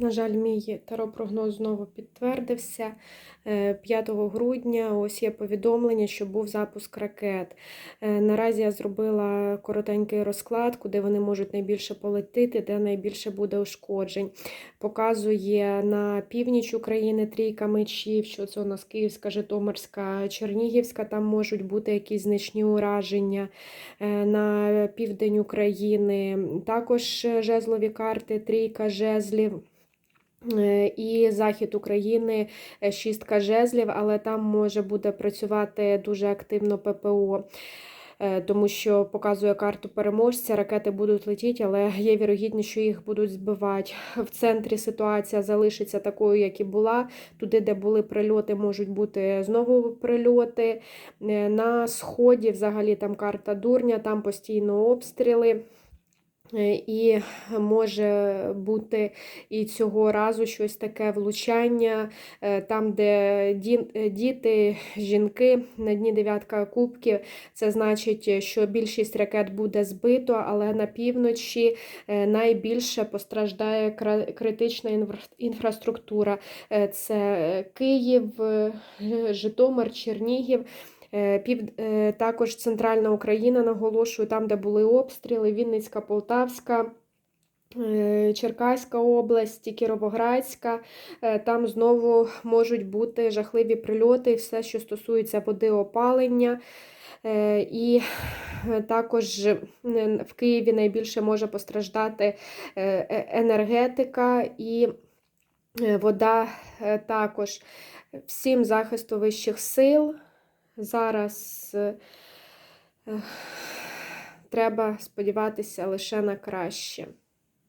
На жаль, мій таропрогноз знову підтвердився. Е, 5 грудня ось є повідомлення, що був запуск ракет. Е, Наразі я зробила коротенький розклад, куди вони можуть найбільше полетіти, де найбільше буде ушкоджень. Показує на північ України трійка мечів, що це у нас Київська, Житомирська, Чернігівська, там можуть бути якісь значні ураження. Е, На південь України також е, жезлові карти, трійка жезлів. Е, І захід України е, шістка жезлів, але там може буде працювати дуже активно ППО, е, тому що показує карту переможця, ракети будуть летіти, але є вірогідність, що їх будуть збивати. В центрі ситуація залишиться такою, як і була. Туди, де були прильоти, можуть бути знову прильоти. На сході, взагалі, там карта дурня, там постійно обстріли. Е, І може бути і цього разу щось таке влучання, е, там, де е, діти, жінки, на дні дев'ятка кубків, це значить, що більшість ракет буде збито, але на півночі найбільше постраждає критична інфраструктура. Це Київ, Житомир, Чернігів. Е, Пів... е, Також центральна Україна, наголошую, там, де були обстріли, Вінницька, Полтавська. е, Черкаська область, Кіровоградська, там знову можуть бути жахливі прильоти, все, що стосується води опалення. І також в Києві найбільше може постраждати енергетика і вода також. Всім захисту вищих сил. Зараз е, треба сподіватися лише на краще.